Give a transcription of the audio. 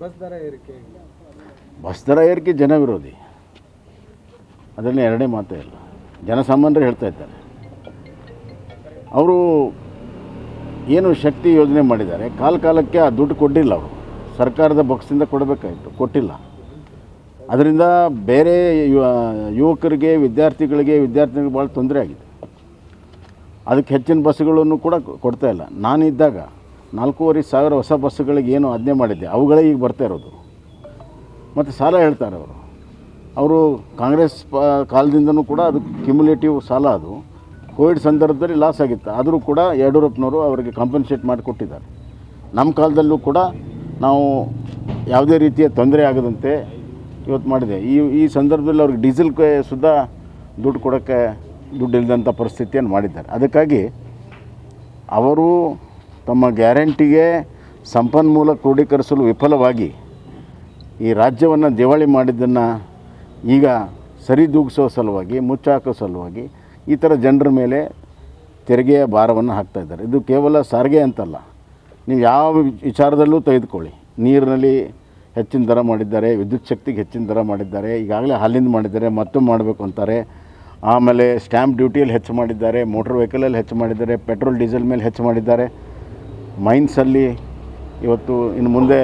Bus ದರ ಏರಿಕೆ bus ದರ ಏರಿಕೆ ಜನ ವಿರೋಧಿ. ಅದರಲ್ಲಿ ಎರಡೇ ಮಾತೇ ಇಲ್ಲ. ಜನಸಾಮಾನ್ಯರು ಹೇಳ್ತಾ ಇದ್ದಾರೆ. ಅವರು ಏನು ಶಕ್ತಿ ಯೋಜನೆ ಮಾಡಿದ್ದಾರೆ? ಕಾಲ ಕಾಲಕ್ಕೆ ಆ ದುಡ್ಡು ಕೊಟ್ಟಿಲ್ಲ ಅವರು. ಸರ್ಕಾರದ ಬಕ್ಸಿಂದ ಕೊಡಬೇಕಾಯಿತು. ಕೊಟ್ಟಿಲ್ಲ. ಅದರಿಂದ ಬೇರೆ ಯುವ- ಯುವಕರಿಗೆ, ವಿದ್ಯಾರ್ಥಿಗಳಿಗೆ ವಿದ್ಯಾರ್ಥಿಗಳಿಗೆ ಭಾಳ ತೊಂದರೆ ಆಗಿದೆ. ಅದಕ್ಕೆ ಹೆಚ್ಚಿನ ಬಸ್ಗಳನ್ನು ಕೂಡ ಕೊಡ್ತಾ ಇಲ್ಲ. ನಾನಿದ್ದಾಗ ನಾಲ್ಕೂವರೆ ಸಾವಿರ ಹೊಸ ಬಸ್ಸುಗಳಿಗೆ ಏನು ಆಜ್ಞೆ ಮಾಡಿದ್ದೆ. ಅವುಗಳೇ ಈಗ ಬರ್ತಾ ಇರೋದು. ಮತ್ತು ಸಾಲ ಹೇಳ್ತಾರೆ ಅವರು ಅವರು ಕಾಂಗ್ರೆಸ್ ಪ, ಕಾಲದಿಂದನೂ ಕೂಡ ಅದು ಕ್ಯುಮುಲೇಟಿವ್ ಸಾಲ ಅದು. ಕೋವಿಡ್ ಸಂದರ್ಭದಲ್ಲಿ ಲಾಸ್ ಆಗಿತ್ತು. ಆದರೂ ಕೂಡ ಯಡಿಯೂರಪ್ಪನವರು ಅವರಿಗೆ ಕಾಂಪನ್ಸೇಟ್ ಮಾಡಿಕೊಟ್ಟಿದ್ದಾರೆ. ನಮ್ಮ ಕಾಲದಲ್ಲೂ ಕೂಡ ನಾವು ಯಾವುದೇ ರೀತಿಯ ತೊಂದರೆ ಆಗದಂತೆ ಇವತ್ತು ಮಾಡಿದೆ. ಈ ಈ ಸಂದರ್ಭದಲ್ಲಿ ಅವ್ರಿಗೆ ಡೀಸೆಲ್ಗೆ ಸುದ್ದ ದುಡ್ಡು ಕೊಡೋಕ್ಕೆ ದುಡ್ಡು ಇಲ್ಲದಂಥ ಪರಿಸ್ಥಿತಿಯನ್ನು ಮಾಡಿದ್ದಾರೆ. ಅದಕ್ಕಾಗಿ ಅವರು ತಮ್ಮ ಗ್ಯಾರಂಟಿಗೆ ಸಂಪನ್ಮೂಲ ಕ್ರೋಢೀಕರಿಸಲು ವಿಫಲವಾಗಿ ಈ ರಾಜ್ಯವನ್ನು ದಿವಾಳಿ ಮಾಡಿದ್ದನ್ನು ಈಗ ಸರಿದೂಗಿಸೋ ಸಲುವಾಗಿ, ಮುಚ್ಚಾಕೋ ಸಲುವಾಗಿ ಈ ಥರ ಜನರ ಮೇಲೆ ತೆರಿಗೆಯ ಭಾರವನ್ನು ಹಾಕ್ತಾ ಇದ್ದಾರೆ. ಇದು ಕೇವಲ ಸಾರಿಗೆ ಅಂತಲ್ಲ. ನೀವು ಯಾವ ವಿಚಾರದಲ್ಲೂ ತೆಗೆದುಕೊಳ್ಳಿ. ನೀರಿನಲ್ಲಿ ಹೆಚ್ಚಿನ ದರ ಮಾಡಿದ್ದಾರೆ, ವಿದ್ಯುತ್ ಶಕ್ತಿಗೆ ಹೆಚ್ಚಿನ ದರ ಮಾಡಿದ್ದಾರೆ, ಈಗಾಗಲೇ ಹಾಲಿಂದ ಮಾಡಿದ್ದಾರೆ, ಮತ್ತೊಮ್ಮೆ ಮಾಡಬೇಕು ಅಂತಾರೆ. ಆಮೇಲೆ ಸ್ಟ್ಯಾಂಪ್ ಡ್ಯೂಟಿಯಲ್ಲಿ ಹೆಚ್ಚು ಮಾಡಿದ್ದಾರೆ, ಮೋಟ್ರ್ ವೆಹಿಕಲಲ್ಲಿ ಹೆಚ್ಚು ಮಾಡಿದ್ದಾರೆ, ಪೆಟ್ರೋಲ್, ಡೀಸೆಲ್ ಮೇಲೆ ಹೆಚ್ಚು ಮಾಡಿದ್ದಾರೆ. ಮೈನ್ಸಲ್ಲಿ ಇವತ್ತು ಇನ್ನು ಮುಂದೆ